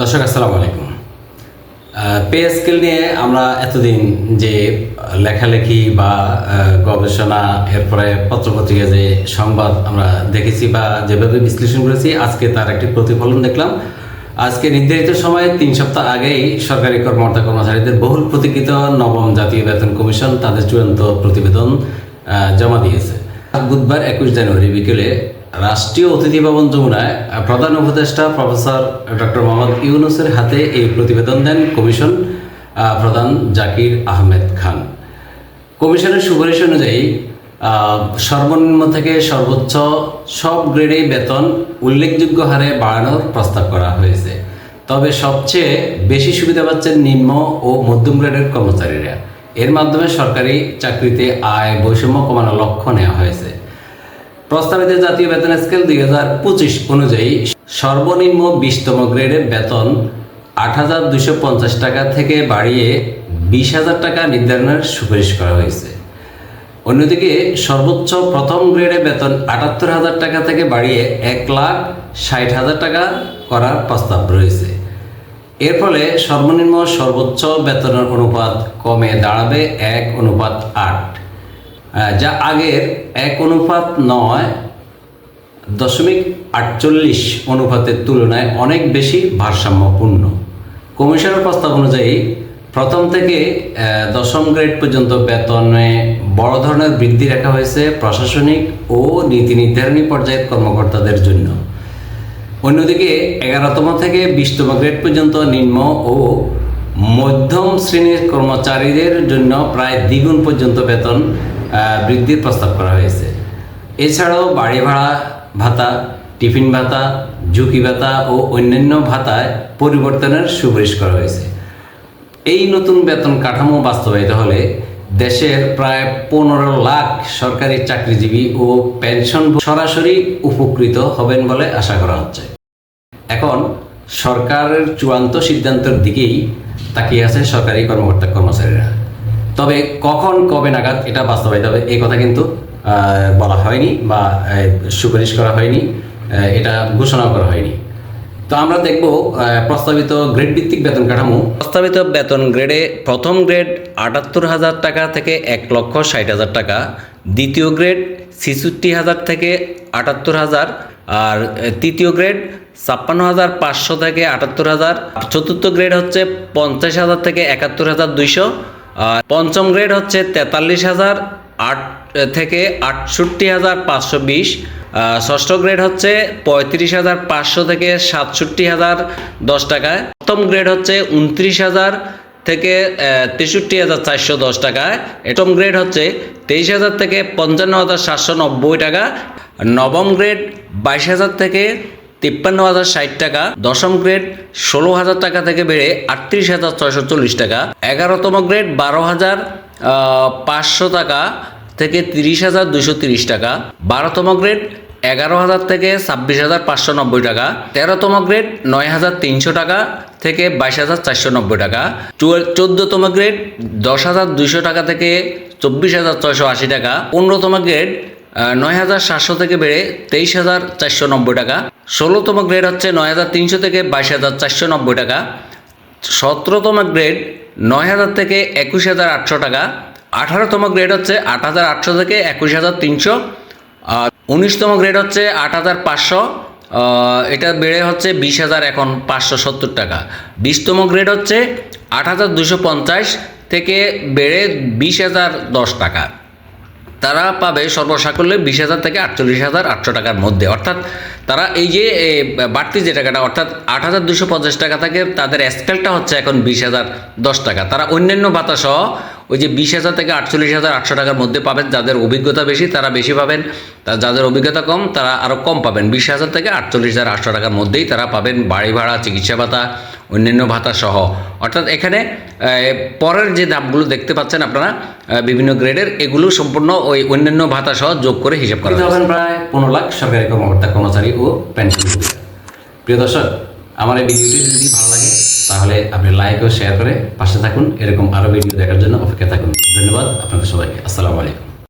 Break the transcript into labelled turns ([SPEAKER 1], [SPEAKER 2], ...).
[SPEAKER 1] দর্শক, আসসালামু আলাইকুম। পে স্কেল নিয়ে আমরা এতদিন যে লেখালেখি বা গবেষণা, এরপরে পত্রপত্রিকা যে সংবাদ আমরা দেখেছি বা যেভাবে বিশ্লেষণ করেছি, আজকে তার একটি প্রতিফলন দেখলাম। আজকে নির্ধারিত সময়ে তিন সপ্তাহ আগেই সরকারি কর্মকর্তা কর্মচারীদের বহুল প্রতীক্ষিত নবম জাতীয় বেতন কমিশন তাদের চূড়ান্ত প্রতিবেদন জমা দিয়েছে। বুধবার একুশ জানুয়ারি বিকেলে রাষ্ট্রীয় অতিথি ভবন যমুনায় প্রধান উপদেষ্টা প্রফেসর ডক্টর মোহাম্মদ ইউনুসের হাতে এই প্রতিবেদন দেন কমিশন প্রধান জাকির আহমেদ খান। কমিশনের সুপারিশ অনুযায়ী সর্বনিম্ন থেকে সর্বোচ্চ সব গ্রেডে বেতন উল্লেখযোগ্য হারে বাড়ানোর প্রস্তাব করা হয়েছে। তবে সবচেয়ে বেশি সুবিধা পাচ্ছেন নিম্ন ও মধ্যম গ্রেডের কর্মচারীরা। এর মাধ্যমে সরকারি চাকরিতে আয় বৈষম্য কমানোর লক্ষ্য নেওয়া হয়েছে। প্রস্তাবিত জাতীয় বেতন স্কেল দুই হাজার পঁচিশ অনুযায়ী সর্বনিম্ন বিশতম গ্রেডের বেতন আট হাজার দুশো পঞ্চাশ টাকা থেকে বাড়িয়ে বিশ হাজার টাকা নির্ধারণের সুপারিশ করা হয়েছে। অন্যদিকে সর্বোচ্চ প্রথম গ্রেডে বেতন আটাত্তর হাজার টাকা থেকে বাড়িয়ে এক লাখ ষাট হাজার টাকা করার প্রস্তাব রয়েছে। এর ফলে সর্বনিম্ন সর্বোচ্চ বেতনের অনুপাত কমে দাঁড়াবে এক অনুপাত আট। যা আগের এক অনুপাত নয়, দশমিক আটচল্লিশ অনুপাতের তুলনায় অনেক বেশি ভারসাম্যপূর্ণ। কমিশনের প্রস্তাব অনুযায়ী, প্রথম থেকে দশম গ্রেড পর্যন্ত বেতনে বড় ধরনের বৃদ্ধি রাখা হয়েছে প্রশাসনিক ও নীতি নির্ধারণী পর্যায়ের কর্মকর্তাদের জন্য। অন্যদিকে, এগারোতম থেকে বিশতম গ্রেড পর্যন্ত নিম্ন ও মধ্যম শ্রেণির কর্মচারীদের জন্য প্রায় দ্বিগুণ পর্যন্ত বেতন বৃদ্ধির প্রস্তাব করা হয়েছে। এছাড়াও বাড়ি ভাড়া ভাতা, টিফিন ভাতা, ঝুঁকি ভাতা ও অন্যান্য ভাতায় পরিবর্তনের সুপারিশ করা হয়েছে। এই নতুন বেতন কাঠামো বাস্তবায়িত হলে দেশের প্রায় পনেরো লাখ সরকারি চাকরিজীবী ও পেনশন সরাসরি উপকৃত হবেন বলে আশা করা হচ্ছে। এখন সরকারের চূড়ান্ত সিদ্ধান্তের দিকেই তাকিয়ে আছে সরকারি কর্মকর্তা কর্মচারীরা। তবে কখন, কবে নাগাদ এটা বাস্তবায়িত হবে, এই কথা কিন্তু বলা হয়নি বা সুপারিশ করা হয়নি এটা ঘোষণা করা হয়নি। তো আমরা দেখব প্রস্তাবিত গ্রেড ভিত্তিক বেতন কাঠামো। প্রস্তাবিত বেতন গ্রেডে প্রথম গ্রেড আটাত্তর হাজার টাকা থেকে এক লক্ষ ষাট হাজার টাকা, দ্বিতীয় গ্রেড ছেষট্টি হাজার থেকে আটাত্তর হাজার, আর তৃতীয় গ্রেড ছাপ্পান্ন হাজার পাঁচশো থেকে আটাত্তর হাজার, চতুর্থ গ্রেড হচ্ছে পঞ্চাশ হাজার থেকে একাত্তর হাজার দুইশো পঞ্চম গ্রেড হচ্ছে তেতাল্লিশ হাজার আট, থেকে আটষট্টি হাজার পাঁচশো বিশ। ষষ্ঠ গ্রেড হচ্ছে পঁয়ত্রিশ হাজার পাঁচশো থেকে সাতষট্টি হাজার দশ টাকায়। সপ্তম গ্রেড হচ্ছে উনত্রিশ হাজার থেকে তেষট্টি হাজার চারশো দশ টাকায়। অষ্টম গ্রেড হচ্ছে তেইশ হাজার থেকে পঞ্চান্ন হাজার সাতশো নব্বই টাকা। নবম গ্রেড বাইশ হাজার থেকে তিপ্পান্ন হাজার ষাট টাকা, দশম গ্রেড ষোলো হাজার টাকা থেকে বেড়ে আটত্রিশ হাজার ছয়শো চল্লিশ টাকা, এগারোতম গ্রেড বারো হাজার পাঁচশো টাকা থেকে তিরিশ হাজার দুশো তিরিশ টাকা, বারোতম গ্রেড এগারো হাজার থেকে ছাব্বিশ হাজার পাঁচশো নব্বই টাকা, তেরোতম গ্রেড নয় হাজার তিনশো টাকা থেকে বাইশ হাজার চারশো নব্বই টাকা চোদ্দোতম গ্রেড দশ হাজার দুইশো টাকা থেকে চব্বিশ হাজার ছয়শো আশি টাকা, পনেরোতম গ্রেড নয় হাজার সাতশো থেকে বেড়ে তেইশ হাজার চারশো নব্বই টাকা। ষোলোতম গ্রেড হচ্ছে নয় হাজার তিনশো থেকে বাইশ হাজার চারশো নব্বই টাকা। সতেরোতম গ্রেড নয় হাজার থেকে একুশ হাজার আটশো টাকা। আঠারোতম গ্রেড হচ্ছে আট হাজার আটশো থেকে একুশ হাজার তিনশো। আর উনিশতম গ্রেড হচ্ছে আট হাজার পাঁচশো। এটা বেড়ে হচ্ছে বিশ হাজার এখন পাঁচশো সত্তর টাকা। বিশতম গ্রেড হচ্ছে আট হাজার দুশো পঞ্চাশ থেকে বেড়ে বিশ হাজার দশ টাকা। তারা পাবে সর্বসাকল্যে বিশ হাজার থেকে আটচল্লিশ হাজার আটশো টাকার মধ্যে। অর্থাৎ তারা এই যে বাড়তি যে টাকাটা, অর্থাৎ আট হাজার দুশো পঞ্চাশ টাকা থাকে তাদের স্কেলটা হচ্ছে এখন বিশ হাজার দশ টাকা। তারা অন্যান্য ভাতা সহ ওই যে বিশ হাজার থেকে আটচল্লিশ হাজার আটশো টাকার মধ্যে পাবেন যাদের অভিজ্ঞতা বেশি তারা বেশি পাবেন তা যাদের অভিজ্ঞতা কম তারা আরও কম পাবেন। বিশ হাজার থেকে আটচল্লিশ হাজার আটশো টাকার মধ্যেই তারা পাবেন বাড়ি ভাড়া চিকিৎসা ভাতা অন্যান্য ভাতা সহ। অর্থাৎ এখানে পরের যে ধাপগুলো দেখতে পাচ্ছেন আপনারা বিভিন্ন গ্রেডের এগুলো সম্পূর্ণ ওই অন্যান্য ভাতা সহ যোগ করে হিসাব করা হবেন প্রায় পনেরো লাখ সরকারি কর্মকর্তা কর্মচারী ও পেনশন প্রিয় দর্শক আমার এই ভিডিওটি যদি ভালো লাগে তাহলে আপনি লাইক ও শেয়ার করে পাশে থাকুন। এরকম আরও ভিডিও দেখার জন্য অপেক্ষা থাকুন। ধন্যবাদ আপনাদের সবাইকে। আসসালামু আলাইকুম।